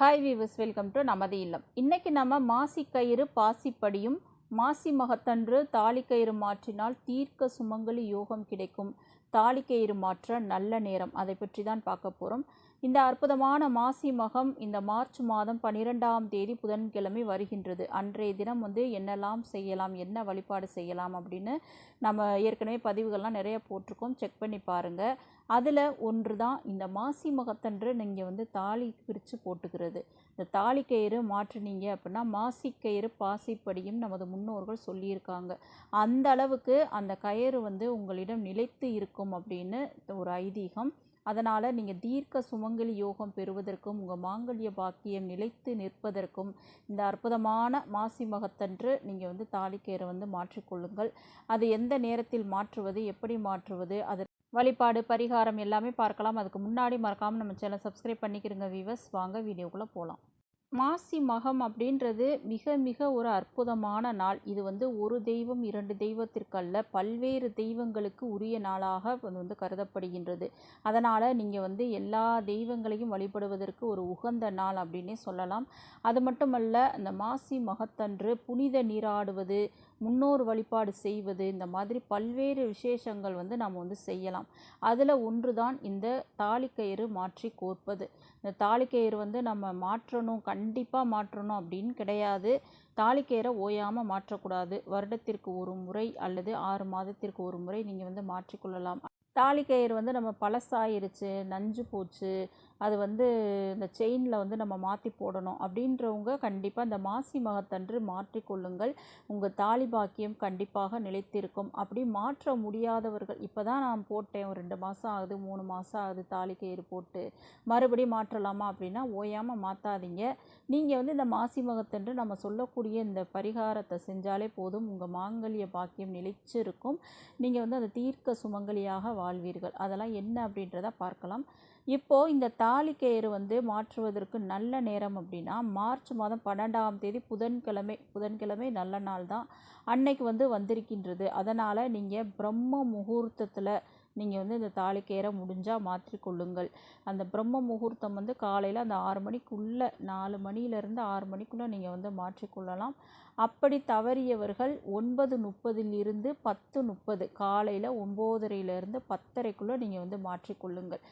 Hi viewers welcome to நமது இல்லம். இன்றைக்கி நம்ம மாசி கயிறு பாசிப்படியும் மாசி மகத்தன்று தாலிக்கயிறு மாற்றினால் தீர்க்க சுமங்கலி யோகம் கிடைக்கும். தாலிக்கயிறு மாற்ற நல்ல நேரம். அதை பற்றி தான் பார்க்க போகிறோம் இந்த அற்புதமான மாசி மகம் இந்த மார்ச் மாதம் பன்னிரெண்டாம் தேதி புதன்கிழமை வருகின்றது. அன்றைய தினம் வந்து என்னெல்லாம் செய்யலாம் என்ன வழிபாடு செய்யலாம் அப்படின்னு நம்ம ஏற்கனவே பதிவுகள்லாம் நிறைய போட்டிருக்கோம். செக் பண்ணி பாருங்கள் அதில் ஒன்று தான் இந்த மாசி மகத்தன்று நீங்கள் வந்து தாலி பிரித்து போட்டுக்கிறது. இந்த தாலி கயிறு மாற்றினீங்க அப்படின்னா மாசி கயிறு பாசிப்படியும் நமது முன்னோர்கள் சொல்லியிருக்காங்க. அந்த அளவுக்கு அந்த கயிறு வந்து உங்களிடம் நிலைத்து இருக்கும் அப்படின்னு ஒரு ஐதீகம். அதனால் நீங்கள் தீர்க்க சுமங்கலி யோகம் பெறுவதற்கும் உங்கள் மாங்கல்ய பாக்கியம் நிலைத்து நிற்பதற்கும் இந்த அற்புதமான மாசி மகத்தன்று நீங்கள் வந்து தாலிக்கேரை வந்து மாற்றிக்கொள்ளுங்கள் அது எந்த நேரத்தில் மாற்றுவது எப்படி மாற்றுவது அது வழிபாடு பரிகாரம் எல்லாமே பார்க்கலாம். அதுக்கு முன்னாடி மறக்காமல் நம்ம சேனல் சப்ஸ்கிரைப் பண்ணிக்கிறங்க வீவர்ஸ் வாங்க வீடியோக்குள்ளே போகலாம் மாசி மகம் அப்படின்றது மிக மிக ஒரு அற்புதமான நாள். இது வந்து ஒரு தெய்வம் இரண்டு தெய்வத்திற்கல்ல பல்வேறு தெய்வங்களுக்கு உரிய நாளாக வந்து கருதப்படுகின்றது. அதனால் நீங்கள் வந்து எல்லா தெய்வங்களையும் வழிபடுவதற்கு ஒரு உகந்த நாள் அப்படின்னே சொல்லலாம். அது மட்டுமல்ல இந்த மாசி மகத்தன்று புனித நீராடுவது முன்னோர் வழிபாடு செய்வது இந்த மாதிரி பல்வேறு விசேஷங்கள் வந்து நாம் வந்து செய்யலாம். அதில் ஒன்று தான் இந்த தாலிக்கயிறு மாற்றி கோர்ப்பது. இந்த தாலிக்கயிறு வந்து நம்ம மாற்றணும் கண்டிப்பாக மாற்றணும் அப்படின்னு கிடையாது. தாலிக்கயிறை ஓயாமல் மாற்றக்கூடாது. வருடத்திற்கு ஒரு முறை அல்லது ஆறு மாதத்திற்கு ஒரு முறை நீங்கள் வந்து மாற்றிக்கொள்ளலாம் தாலிக்கயிறு வந்து நம்ம பழசாயிருச்சு நஞ்சு போச்சு அது வந்து இந்த செயினில் வந்து நம்ம மாற்றி போடணும். அப்படின்றவங்க கண்டிப்பாக இந்த மாசி மகத்தன்று மாற்றிக்கொள்ளுங்கள் உங்கள் தாலி பாக்கியம் கண்டிப்பாக நிலைத்திருக்கும். அப்படி மாற்ற முடியாதவர்கள் இப்போ தான் நான் போட்டேன் ஒரு ரெண்டு மாதம் ஆகுது மூணு மாதம் ஆகுது தாலி கயிறு போட்டு. மறுபடியும் மாற்றலாமா அப்படின்னா ஓயாமல் மாற்றாதீங்க நீங்கள் வந்து இந்த மாசி மகத்தன்று நம்ம சொல்லக்கூடிய இந்த பரிகாரத்தை செஞ்சாலே போதும். உங்கள் மாங்கல்ய பாக்கியம் நிலைச்சிருக்கும். நீங்கள் வந்து அந்த தீர்க்க சுமங்கலியாக வாழ்வீர்கள். அதெல்லாம் என்ன அப்படின்றத பார்க்கலாம். இப்போது இந்த தாலி கயிறு வந்து மாற்றுவதற்கு நல்ல நேரம் அப்படின்னா மார்ச் மாதம் பன்னெண்டாம் தேதி புதன்கிழமை புதன்கிழமை நல்ல நாள் தான். அன்னைக்கு வந்து வந்திருக்கின்றது. அதனால் நீங்கள் பிரம்ம முகூர்த்தத்தில் நீங்கள் வந்து இந்த தாலிக்கயிறை முடிஞ்சால் மாற்றிக்கொள்ளுங்கள் அந்த பிரம்ம முகூர்த்தம் வந்து காலையில் அந்த ஆறு மணிக்குள்ளே நாலு மணியிலேருந்து ஆறு மணிக்குள்ளே நீங்கள் வந்து மாற்றிக்கொள்ளலாம் அப்படி தவறியவர்கள் ஒன்பது முப்பதிலிருந்து பத்து முப்பது காலையில் ஒம்போதரையிலேருந்து பத்தரைக்குள்ளே நீங்கள் வந்து மாற்றிக்கொள்ளுங்கள்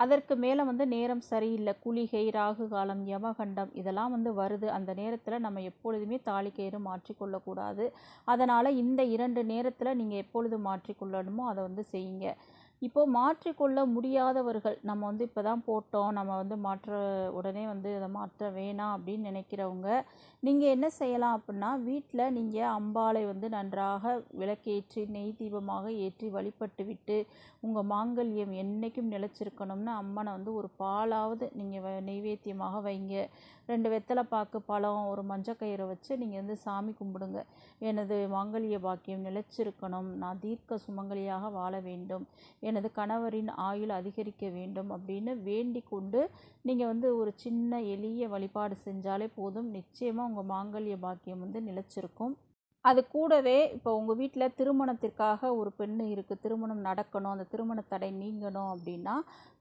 அதற்கு மேலே வந்து நேரம் சரியில்லை. குளிகை ராகு காலம் யமகண்டம் இதெல்லாம் வந்து வருது. அந்த நேரத்தில் நம்ம எப்பொழுதுமே தாலிக்கயிறு மாற்றிக்கொள்ளக்கூடாது அதனால் இந்த இரண்டு நேரத்தில் நீங்கள் எப்பொழுது மாற்றிக்கொள்ளணுமோ அதை வந்து செய்யுங்க. இப்போது மாற்றிக்கொள்ள முடியாதவர்கள் நம்ம வந்து இப்போ தான் போட்டோம் நம்ம வந்து மாற்ற உடனே வந்து அதை மாற்ற வேணாம் அப்படின்னு நினைக்கிறவங்க நீங்கள் என்ன செய்யலாம் அப்படின்னா வீட்டில் நீங்கள் அம்பாளை வந்து நன்றாக விளக்கேற்றி நெய் தீபமாக ஏற்றி வழிபட்டு விட்டு உங்கள் மாங்கல்யம் என்றைக்கும் நிலச்சிருக்கணும்னு அம்மனை வந்து ஒரு பாலாவது நீங்கள் நெய்வேத்தியமாக வைங்க. ரெண்டு வெத்தலை பாக்கு பழம் ஒரு மஞ்சக்கயிறை வச்சு நீங்கள் வந்து சாமி கும்பிடுங்க. எனது மாங்கல்ய பாக்கியம் நிலைச்சிருக்கணும். நான் தீர்க்க சுமங்கலியாக வாழ வேண்டும். எனது கணவரின் ஆயுள் அதிகரிக்க வேண்டும் அப்படின்னு வேண்டிக் கொண்டு நீங்கள் வந்து ஒரு சின்ன எளிய வழிபாடு செஞ்சாலே போதும். நிச்சயமாக உங்கள் மாங்கல்ய பாக்கியம் வந்து நிலைச்சிருக்கும். அது கூடவே இப்போ உங்கள் வீட்டில் திருமணத்திற்காக ஒரு பெண்ணு இருக்குது திருமணம் நடக்கணும். அந்த திருமண தடை நீங்கணும் அப்படின்னா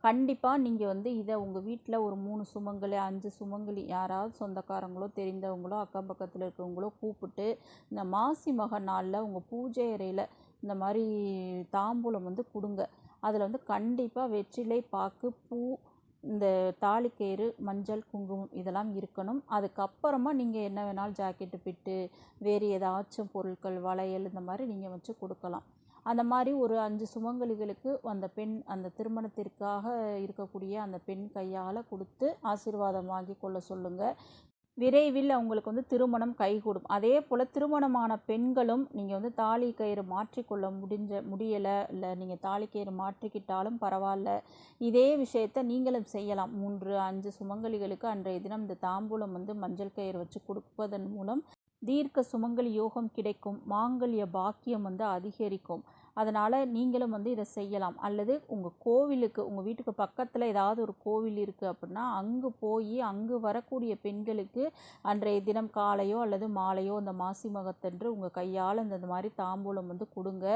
கண்டிப்பாக நீங்கள் வந்து இதை உங்கள் வீட்டில் ஒரு மூணு சுமங்கலி அஞ்சு சுமங்கலி யாராவது சொந்தக்காரங்களோ தெரிந்தவங்களோ அக்கம் பக்கத்தில் இருக்கிறவங்களோ கூப்பிட்டு இந்த மாசி மக நாளில் உங்கள் பூஜை அறையில் இந்த மாதிரி தாம்பூலம் வந்து கொடுங்க. அதில் வந்து கண்டிப்பாக வெற்றிலை பாக்கு பூ இந்த தாலிக்கயிறு மஞ்சள் குங்குமம் இதெல்லாம் இருக்கணும். அதுக்கப்புறமா நீங்கள் என்ன வேணாலும் ஜாக்கெட்டு பிட்டு வேறு ஏதாச்சும் பொருட்கள் வளையல் இந்த மாதிரி நீங்கள் வச்சு கொடுக்கலாம். அந்த மாதிரி ஒரு அஞ்சு சுமங்கலிகளுக்கு அந்த பெண் அந்த திருமணத்திற்காக இருக்கக்கூடிய அந்த பெண் கையால் கொடுத்து ஆசீர்வாதம் வாங்கி கொள்ள சொல்லுங்கள் விரைவில் அவங்களுக்கு வந்து திருமணம் கைகூடும். அதே போல் திருமணமான பெண்களும் நீங்கள் வந்து தாலி கயிறு மாற்றிக்கொள்ள முடிஞ்ச முடியலை இல்லை நீங்கள் தாலி கயிறு மாற்றிக்கிட்டாலும் பரவாயில்ல. இதே விஷயத்தை நீங்களும் செய்யலாம். மூன்று அஞ்சு சுமங்கலிகளுக்கு அன்றைய தினம் இந்த தாம்பூலம் வந்து மஞ்சள் கயிறு வச்சு கொடுப்பதன் மூலம் தீர்க்க சுமங்கலி யோகம் கிடைக்கும். மாங்கல்ய பாக்கியம் வந்து அதிகரிக்கும். அதனால் நீங்களும் வந்து இதை செய்யலாம். அல்லது உங்கள் கோவிலுக்கு உங்கள் வீட்டுக்கு பக்கத்தில் ஏதாவது ஒரு கோவில் இருக்குது அப்படின்னா அங்கு போய் அங்கு வரக்கூடிய பெண்களுக்கு அன்றைய தினம் காலையோ அல்லது மாலையோ அந்த மாசி மகத்தன்று உங்கள் கையால் இந்த மாதிரி தாம்பூலம் வந்து கொடுங்க.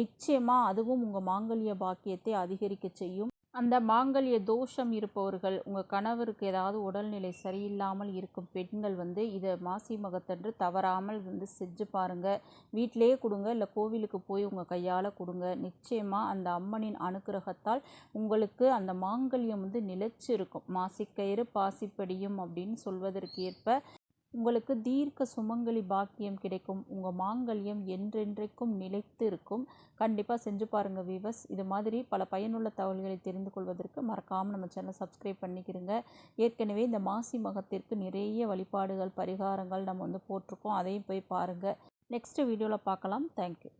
நிச்சயமாக அதுவும் உங்கள் மாங்கல்ய பாக்கியத்தை அதிகரிக்க செய்யும். அந்த மாங்கல்ய தோஷம் இருப்பவர்கள் உங்கள் கணவருக்கு ஏதாவது உடல்நிலை சரியில்லாமல் இருக்கும் பெண்கள் வந்து இதை மாசி மகத்தன்று தவறாமல் வந்து செஞ்சு பாருங்கள் வீட்டிலேயே கொடுங்க இல்லை கோவிலுக்கு போய் உங்கள் கையால் கொடுங்க. நிச்சயமாக அந்த அம்மனின் அனுக்கிரகத்தால் உங்களுக்கு அந்த மாங்கல்யம் வந்து நிலைச்சு இருக்கும் மாசிக்கயிறு பாசிப்படியும் அப்படின்னு சொல்வதற்கு ஏற்ப உங்களுக்கு தீர்க்க சுமங்கலி பாக்கியம் கிடைக்கும். உங்கள் மாங்கல்யம் என்றென்றைக்கும் நிலைத்து இருக்கும் கண்டிப்பாக செஞ்சு பாருங்கள் வீவர்ஸ். இது மாதிரி பல பயனுள்ள தகவல்களை தெரிந்து கொள்வதற்கு மறக்காமல் நம்ம சேனல் சப்ஸ்கிரைப் பண்ணிக்கிறங்க ஏற்கனவே இந்த மாசி மகத்திற்கு நிறைய வழிபாடுகள் பரிகாரங்கள் நம்ம வந்து போட்டிருக்கோம். அதையும் போய் பாருங்கள் நெக்ஸ்ட் வீடியோவில் பார்க்கலாம். தேங்க்யூ